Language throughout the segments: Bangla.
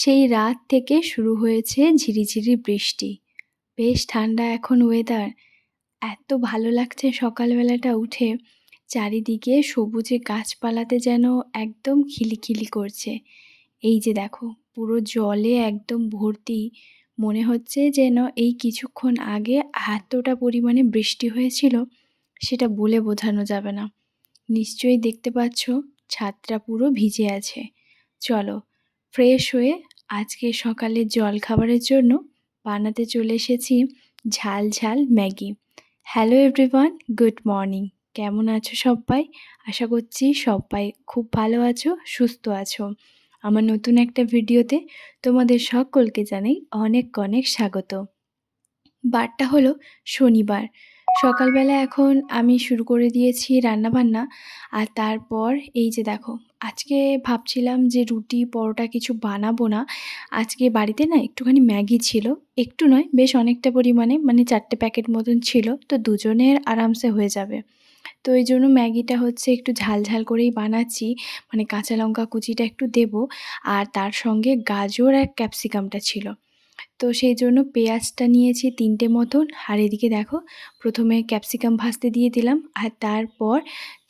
সেই রাত থেকে শুরু হয়েছে ঝিরিঝিরি বৃষ্টি। বেশ ঠান্ডা এখন ওয়েদার এত ভালো লাগছে সকালবেলাটা উঠে। চারিদিকে সবুজে গাছপালাতে যেন একদম খিলিখিলি করছে। এই যে দেখো, পুরো জলে একদম ভর্তি। মনে হচ্ছে যেন এই কিছুক্ষণ আগে এতটা পরিমাণে বৃষ্টি হয়েছিল, সেটা বলে বোঝানো যাবে না। নিশ্চয়ই দেখতে পাচ্ছ, ছাদটা পুরো ভিজে আছে। চলো ফ্রেশ হয়ে আজকে সকালের জলখাবারের জন্য বানাতে চলে এসেছি ঝাল ঝাল Maggi. Hello everyone good morning কেমন আছো সবাই? আশা করছি সবাই খুব ভালো আছো, সুস্থ আছো। আমার নতুন একটা ভিডিওতে তোমাদের সকলকে জানাই অনেক অনেক স্বাগত। বারটা হলো শনিবার। সকালবেলা এখন আমি শুরু করে দিয়েছি রান্নাবান্না, আর তারপর এই যে দেখো আজকে ভাবছিলাম যে রুটি, পরোটা কিছু বানাবো না। আজকে বাড়িতে না একটুখানি ম্যাগি ছিল। একটু নয়, বেশ অনেকটা পরিমাণে মানে চারটে প্যাকেট মতন ছিল। তো দুজনের আরামসে হয়ে যাবে। তো এই জন্য ম্যাগিটা হচ্ছে একটু ঝাল ঝাল করেই বানাচ্ছি। মানে কাঁচা লঙ্কা কুচিটা একটু দেব। আর তার সঙ্গে গাজর আর ক্যাপসিকামটা ছিল। তো সেই জন্য পেঁয়াজটা নিয়েছি তিনটে মতন। আর এদিকে দেখো, প্রথমে ক্যাপসিকাম ভাজতে দিয়ে দিলাম। আর তারপর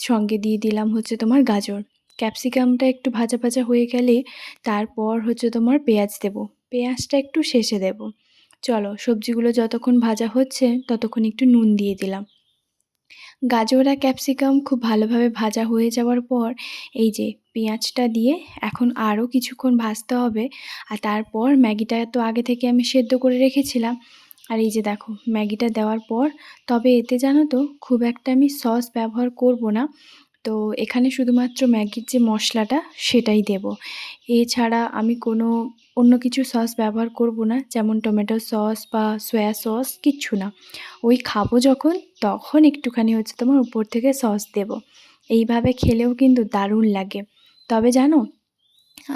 সঙ্গে দিয়ে দিলাম হচ্ছে তোমার গাজর। ক্যাপসিকামটা একটু ভাজা ভাজা হয়ে গেলে তারপর হচ্ছে তোমার পেঁয়াজ দেব। পেঁয়াজটা একটু শেষে দেব। চলো, সবজিগুলো যতক্ষণ ভাজা হচ্ছে ততক্ষণ একটু নুন দিয়ে দিলাম। গাজর আর ক্যাপসিকাম খুব ভালোভাবে ভাজা হয়ে যাওয়ার পর এই যে পেঁয়াজটা দিয়ে এখন আরও কিছুক্ষণ ভাজতে হবে। আর তারপর ম্যাগিটা তো আগে থেকে আমি সেদ্ধ করে রেখেছিলাম। আর এই যে দেখো, ম্যাগিটা দেওয়ার পর তবে এতে জানো তো খুব একটা আমি সস ব্যবহার করব না। তো এখানে শুধুমাত্র ম্যাগির যে মশলাটা সেটাই দেব। এছাড়া আমি কোনো অন্য কিছু সস ব্যবহার করব না, যেমন টমেটো সস বা সয়া সস, কিচ্ছু না। ওই খাব যখন, তখন একটুখানি হচ্ছে তোমার উপর থেকে সস দেব। এইভাবে খেলেও কিন্তু দারুণ লাগে। তবে জানো,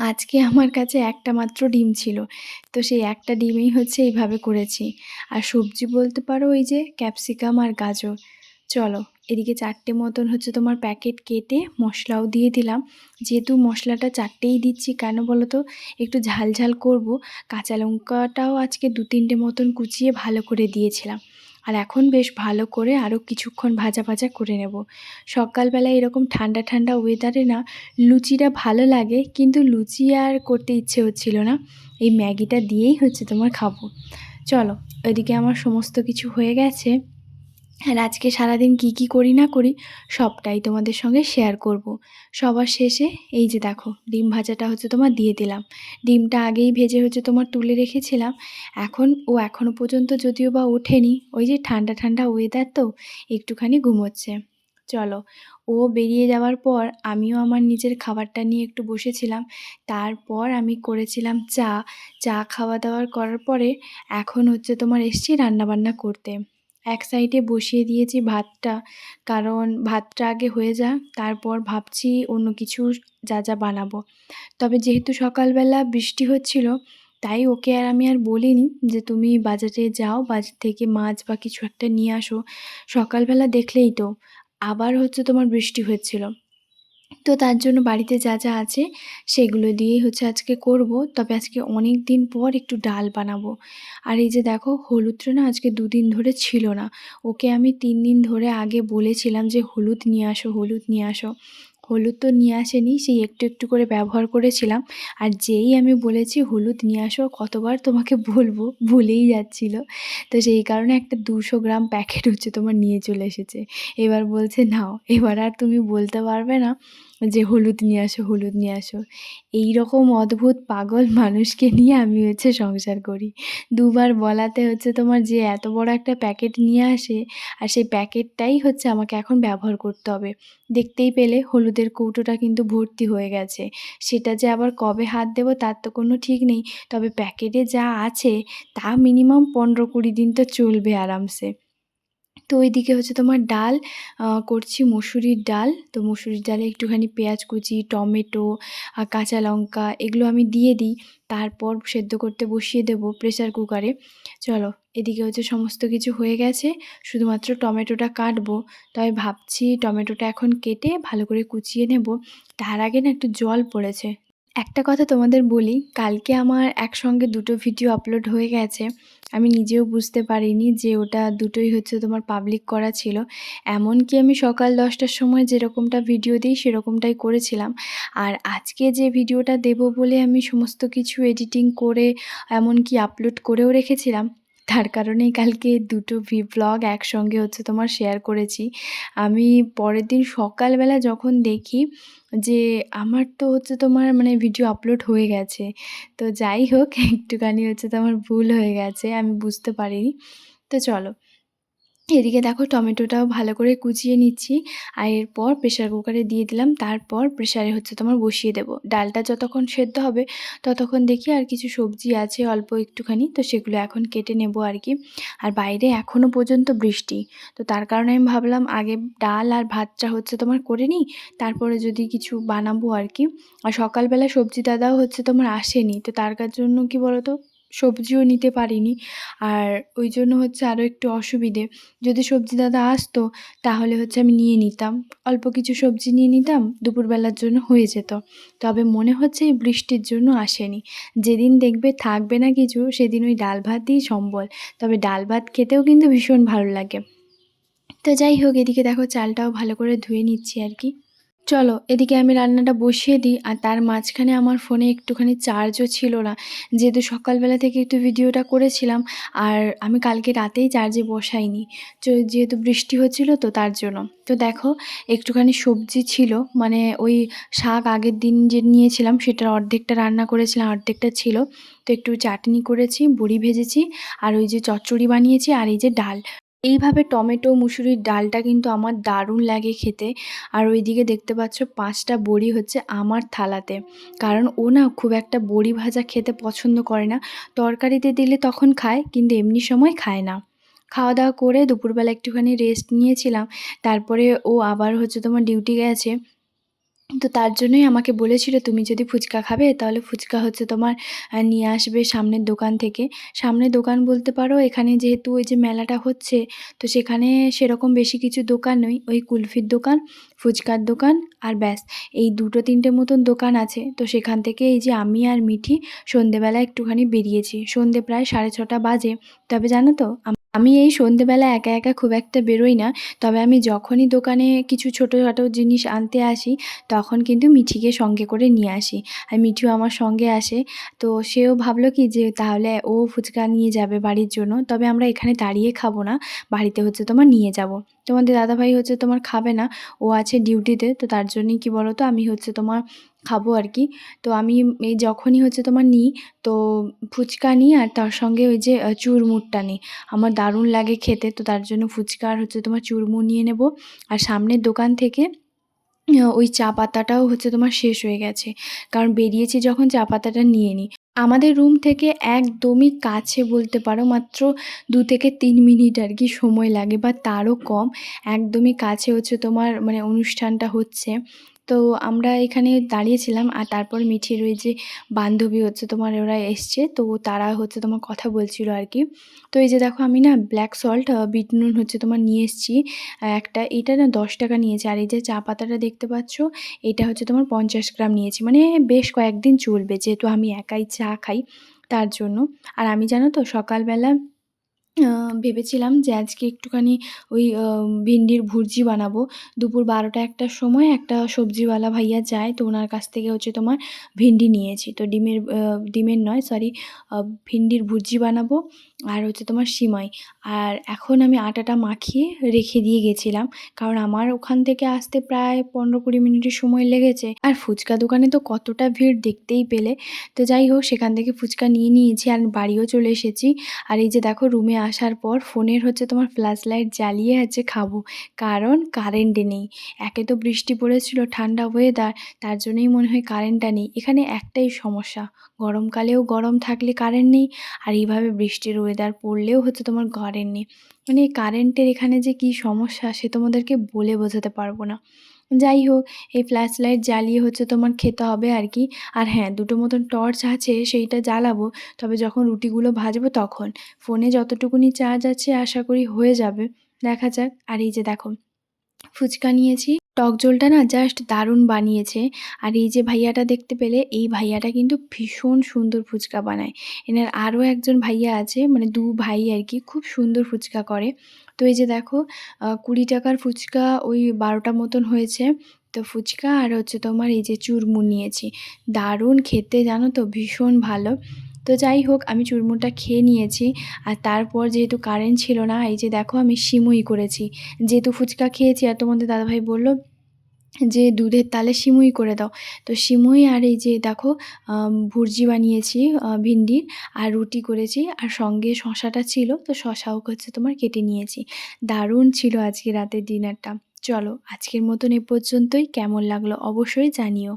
আজকে আমার কাছে একটা মাত্র ডিম ছিল, তো সেই একটা ডিমেই হচ্ছে এইভাবে করেছি। আর সবজি বলতে পারো ওই যে ক্যাপসিকাম আর গাজর। চলো এদিকে চারটে মতন হচ্ছে তোমার প্যাকেট কেটে মশলাও দিয়ে দিলাম। যেহেতু মশলাটা চারটেই দিচ্ছি, কেন বলো তো একটু ঝাল ঝাল করব। কাঁচা লঙ্কাটাও আজকে দু তিনটে মতন কুচিয়ে ভালো করে দিয়েছিলাম। আর এখন বেশ ভালো করে আরও কিছুক্ষণ ভাজা ভাজা করে নেব। সকালবেলায় এরকম ঠান্ডা ঠান্ডা ওয়েদারে না, লুচিটা ভালো লাগে, কিন্তু লুচি আর করতে ইচ্ছে হচ্ছিল না। এই ম্যাগিটা দিয়েই হচ্ছে তোমার খাব। চলো ওইদিকে আমার সমস্ত কিছু হয়ে গেছে। আর আজকে সারাদিন কি কি করি না করি, সবটাই তোমাদের সঙ্গে শেয়ার করব। সবার শেষে, এই যে দেখো, ডিম ভাজাটা হচ্ছে তোমার দিয়ে দিলাম। ডিমটা আগেই ভেজে হচ্ছে তোমার তুলে রেখেছিলাম। এখন, ও এখনও পর্যন্ত যদিও বা ওঠেনি, ওই যে ঠান্ডা ঠান্ডা ওয়েদার তো, একটুখানি ঘুমোচ্ছে। চলো, ও বেরিয়ে যাওয়ার পর আমিও আমার নিজের খাবারটা নিয়ে একটু বসেছিলাম। তারপর আমি করেছিলাম চা। চা খাওয়া দাওয়ার করার পরে এখন হচ্ছে তোমার এসছি রান্নাবান্না করতে। এক সাইডে বসিয়ে দিয়েছি ভাতটা। কারণ ভাতটা আগে হয়ে যা তারপর ভাবছি অন্য কিছু যা যা বানাবো। তবে যেহেতু সকালবেলা বৃষ্টি হচ্ছিল, তাই ওকে আর আমি আর বলিনি যে তুমি বাজারে যাও, বাজার থেকে মাছ বা কিছু একটা নিয়ে আসো। সকালবেলা দেখলেই তো, আবার হচ্ছে তোমার বৃষ্টি হচ্ছিল। তো তার জন্য বাড়িতে যা যা আছে সেগুলো দিয়েই হচ্ছে আজকে করব। তবে আজকে অনেক দিন পর একটু ডাল বানাবো। আর এই যে দেখো, হলুদটা না আজকে দুদিন ধরে ছিল না। ওকে আমি তিন দিন ধরে আগে বলেছিলাম যে, হলুদ নিয়ে আসো, হলুদ নিয়ে আসো। হলুদ তো নিয়ে আসেনি, সেই একটু একটু করে ব্যবহার করেছিলাম। আর যেই আমি বলেছি হলুদ নিয়ে আসো কতবার তোমাকে বলব, ভুলেই যাচ্ছিল। তো সেই কারণে একটা দুশো গ্রাম প্যাকেট হচ্ছে তোমার নিয়ে চলে এসেছে। এবার বলছে, নাও। এবার আর তুমি বলতে পারবে না। যে হলুদ নিয়ে আসো, হলুদ নিয়ে আসো। এই রকম অদ্ভুত পাগল মানুষকে নিয়ে আমি হচ্ছে সংসার করি। দুবার বলাতে হচ্ছে তোমার যে এত বড় একটা প্যাকেট নিয়ে আসে, আর সেই প্যাকেটটাই হচ্ছে আমাকে এখন ব্যবহার করতে হবে। দেখতেই পেলে হলুদের কৌটোটা কিন্তু ভর্তি হয়ে গেছে। সেটা যে আবার কবে হাত দেবো তার তো কোনো ঠিক নেই। তবে প্যাকেটে যা আছে তা মিনিমাম পনেরো কুড়ি দিন তো চলবে আরামসে। তো ওইদিকে হচ্ছে তোমার ডাল করছি মুসুরির ডাল। তো মুসুরির ডালে একটুখানি পেঁয়াজ কুচি, টমেটো কাঁচা লঙ্কা এগুলো আমি দিয়ে দিই। তারপর সেদ্ধ করতে বসিয়ে দেবো প্রেসার কুকারে। চলো, এদিকে হচ্ছে সমস্ত কিছু হয়ে গেছে। শুধুমাত্র টমেটোটা কাটবো। তবে ভাবছি টমেটোটা এখন কেটে ভালো করে কুচিয়ে নেব। তার আগে না একটু জল পড়েছে। একটা কথা তোমাদের বলি, কালকে আমার একসঙ্গে দুটো ভিডিও আপলোড হয়ে গেছে। আমি নিজেও বুঝতে পারিনি যে ওটা দুটোই হচ্ছে তোমার পাবলিক করা ছিল। এমনকি আমি সকাল ১০টার সময় যেরকমটা ভিডিও দিই সেরকমটাই করেছিলাম। আর আজকে যে ভিডিওটা দেবো বলে আমি সমস্ত কিছু এডিটিং করে এমনকি আপলোড করেও রেখেছিলাম, তার কারণেই কালকে দুটো ভি ভ্লগ একসঙ্গে হচ্ছে তোমার শেয়ার করেছি। আমি পরের দিন সকালবেলা যখন দেখি যে আমার তো হচ্ছে তোমার মানে ভিডিও আপলোড হয়ে গেছে। তো যাই হোক, একটুখানি হচ্ছে তোমার ভুল হয়ে গেছে। আমি বুঝতে পারিনি। তো চলো এদিকে দেখো টমেটোটাও ভালো করে কুচিয়ে নিচ্ছি। আর এরপর প্রেশার কুকারে দিয়ে দিলাম। তারপর প্রেশারে হচ্ছে তোমার বসিয়ে দেব। ডালটা যতক্ষণ সেদ্ধ হবে, ততক্ষণ দেখি আর কিছু সবজি আছে অল্প একটুখানি, তো সেগুলো এখন কেটে নেব আর কি। আর বাইরে এখনও পর্যন্ত বৃষ্টি, তো তার কারণে আমি ভাবলাম আগে ডাল আর ভাতটা হচ্ছে তোমার করে নিই, তারপরে যদি কিছু বানাবো আর কি। আর সকালবেলা সবজি দাদাও হচ্ছে তোমার আসেনি, তো তার জন্য কি বলতো? সবজিও নিতে পারিনি। আর ওই জন্য হচ্ছে আরও একটু অসুবিধে। যদি সবজি দাদা আসতো, তাহলে হচ্ছে আমি নিয়ে নিতাম। অল্প কিছু সবজি নিয়ে নিতাম, দুপুরবেলার জন্য হয়ে যেত। তবে মনে হচ্ছে এই বৃষ্টির জন্য আসেনি। যেদিন দেখবে থাকবে না কিছু, সেদিন ওই ডাল ভাতই সম্বল। তবে ডাল ভাত খেতেও কিন্তু ভীষণ ভালো লাগে। তো যাই হোক, এদিকে দেখো চালটাও ভালো করে ধুয়ে নিচ্ছি আর কি। চলো, এদিকে আমি রান্নাটা বসিয়ে দিই আর তার মাঝখানে আমার ফোনে একটুখানি চার্জও ছিল না। যেহেতু সকালবেলা থেকে একটু ভিডিওটা করেছিলাম আর আমি কালকে রাতেই চার্জে বসাইনি। যেহেতু বৃষ্টি হচ্ছিল তো তার জন্য। তো দেখো, একটুখানি সবজি ছিল মানে ওই শাক আগের দিন যে নিয়েছিলাম সেটার অর্ধেকটা রান্না করেছিলাম, অর্ধেকটা ছিল। তো একটু চাটনি করেছি, বড়ি ভেজেছি আর ওই যে চচ্চড়ি বানিয়েছি আর এই যে ডাল। এইভাবে টমেটো, মুসুরির ডালটা কিন্তু আমার দারুণ লাগে খেতে। আর ওইদিকে দেখতে পাচ্ছ পাঁচটা বড়ি হচ্ছে আমার থালাতে। কারণ ও না খুব একটা বড়ি ভাজা খেতে পছন্দ করে না। তরকারিতে দিলে তখন খায়, কিন্তু এমনি সময় খায় না। খাওয়া দাওয়া করে দুপুরবেলা একটুখানি রেস্ট নিয়েছিলাম। তারপরে ও আবার হচ্ছে তোমার ডিউটি গেছে। তো তার জন্যই আমাকে বলেছিল, তুমি যদি ফুচকা খাবে, তাহলে ফুচকা হচ্ছে তোমার নিয়ে আসবে সামনের দোকান থেকে। সামনের দোকান বলতে পারো, এখানে যেহেতু ওই যে মেলাটা হচ্ছে, তো সেখানে সেরকম বেশি কিছু দোকান নই। ওই কুলফির দোকান, ফুচকার দোকান আর ব্যাস, এই দুটো তিনটে মতন দোকান আছে। তো সেখান থেকে এই যে আমি আর মিঠি সন্ধেবেলা একটুখানি বেরিয়েছি। সন্ধে প্রায় সাড়ে ছটা বাজে। তবে জানো তো আমি এই সন্ধেবেলা একা একা খুব একটা বেরোই না, তবে আমি যখনই দোকানে কিছু ছোটোখাটো জিনিস আনতে আসি, তখন কিন্তু মিঠিকে সঙ্গে করে নিয়ে আসি। আর মিঠিও আমার সঙ্গে আসে, তো সেও ভাবলো কি যে তাহলে ও ফুচকা নিয়ে যাবে বাড়ির জন্য, তবে আমরা এখানে দাঁড়িয়ে খাব না, বাড়িতে হচ্ছে তোমার নিয়ে যাব। তোমাদের দাদাভাই হচ্ছে তোমার খাবে না, ও আছে ডিউটিতে তো তার জন্যই কি বলো তো আমি হচ্ছে তোমার খাব আর কি। তো আমি এই যখনই হচ্ছে তোমার নিই, তো ফুচকা নিই আর তার সঙ্গে ওই যে চুরমুরটা নিই। আমার দারুণ লাগে খেতে, তো তার জন্য ফুচকা আর হচ্ছে তোমার চুরমুর নিয়ে নেব। আর সামনের দোকান থেকে ওই চা পাতাটাও হচ্ছে তোমার শেষ হয়ে গেছে। কারণ বেরিয়েছি যখন চা পাতাটা নিয়ে নিই। আমাদের রুম থেকে একদমই কাছে বলতে পারো, মাত্র দু থেকে তিন মিনিট আর কি সময় লাগে, বা তারও কম। একদমই কাছে হচ্ছে তোমার মানে অনুষ্ঠানটা হচ্ছে। তো আমরা এখানে দাঁড়িয়েছিলাম আর তারপর মিঠির ওই যে বান্ধবী হচ্ছে তোমার ওরা এসছে, তো তারা হচ্ছে তোমার কথা বলছিল আর কি। তো এই যে দেখো আমি না ব্ল্যাক সল্ট বিট নুন হচ্ছে তোমার নিয়ে এসেছি একটা এটা না দশ টাকা নিয়েছে। আর এই যে চা পাতাটা দেখতে পাচ্ছ, এটা হচ্ছে তোমার পঞ্চাশ গ্রাম নিয়েছি। মানে বেশ কয়েকদিন চলবে, যেহেতু আমি একাই চা খাই তার জন্য। আর আমি জানো তো সকালবেলা ভেবেছিলাম যে আজকে একটুখানি ওই ভিন্ডির ভুর্জি বানাবো। দুপুর বারোটা একটার সময় একটা সবজিওয়ালা ভাইয়া যায়, তো ওনার কাছ থেকে হচ্ছে তোমার ভিন্ডি নিয়েছি। তো ডিমের ডিমের নয় সরি ভিন্ডির ভুর্জি বানাবো আর হচ্ছে তোমার সিমাই। আর এখন আমি আটাটা মাখিয়ে রেখে দিয়ে গেছিলাম, কারণ আমার ওখান থেকে আসতে প্রায় পনেরো কুড়ি মিনিটের সময় লেগেছে। আর ফুচকা দোকানে তো কতটা ভিড় দেখতেই পেলে। তো যাই হোক, সেখান থেকে ফুচকা নিয়ে নিয়েছি আর বাড়িও চলে এসেছি। আর এই যে দেখো, রুমে আসার পর ফোনের হচ্ছে তোমার ফ্ল্যাশ লাইট জ্বালিয়ে হচ্ছে খাব। কারণ কারেন্ট নেই। একে তো বৃষ্টি পড়েছিল, ঠান্ডা ওয়েদার তার জন্যই মনে হয় কারেন্টটা নেই। এখানে একটাই সমস্যা, গরমকালেও গরম থাকলে কারেন্ট নেই, আর এইভাবে বৃষ্টির ওয়েদার পড়লেও হচ্ছে তোমার কারেন্ট নেই। মানে কারেন্টের এখানে যে কী সমস্যা, সে তোমাদেরকে বলে বোঝাতে পারব না। যাই হোক এই ফ্ল্যাশ লাইট জ্বালিয়ে হচ্ছে তোমার খেতে হবে আর কি। আর হ্যাঁ দুটো মতন টর্চ আছে, সেইটা জ্বালাবো। তবে যখন রুটিগুলো ভাজবো তখন ফোনে যতটুকুনি চার্জ আছে আশা করি হয়ে যাবে। দেখা যাক। আর এই যে দেখো, ফুচকা নিয়েছি। টক ঝোলটা না জাস্ট দারুণ বানিয়েছে। আর এই যে ভাইয়াটা দেখতে পেলে, এই ভাইয়াটা কিন্তু ভীষণ সুন্দর ফুচকা বানায়। এনার আরও একজন ভাইয়া আছে মানে দু ভাই আর কি, খুব সুন্দর ফুচকা করে। তো এই যে দেখো কুড়ি টাকার ফুচকা ওই বারোটা মতন হয়েছে। তো ফুচকা আর হচ্ছে তোমার এই যে চুরমুন নিয়েছি। দারুণ খেতে, জানো তো? ভীষণ ভালো। তো যাই হোক, আমি চুরমুনটা খেয়ে নিয়েছি। আর তারপর যেহেতু কারেন্ট ছিল না, এই যে দেখো আমি সিমুই করেছি। যেহেতু ফুচকা খেয়েছি, আর তোমাদের দাদাভাই বলল যে দুধের তালে সিমুই করে দাও। তো সিমুই আর এই যে দেখো ভুর্জি বানিয়েছি ভিন্ডির, আর রুটি করেছি, আর সঙ্গে শশাটা ছিল, তো শশাও হচ্ছে তোমার কেটে নিয়েছি। দারুণ ছিল আজকে রাতের ডিনারটা। চলো, আজকের মতন এ পর্যন্তই। কেমন লাগল অবশ্যই জানিও।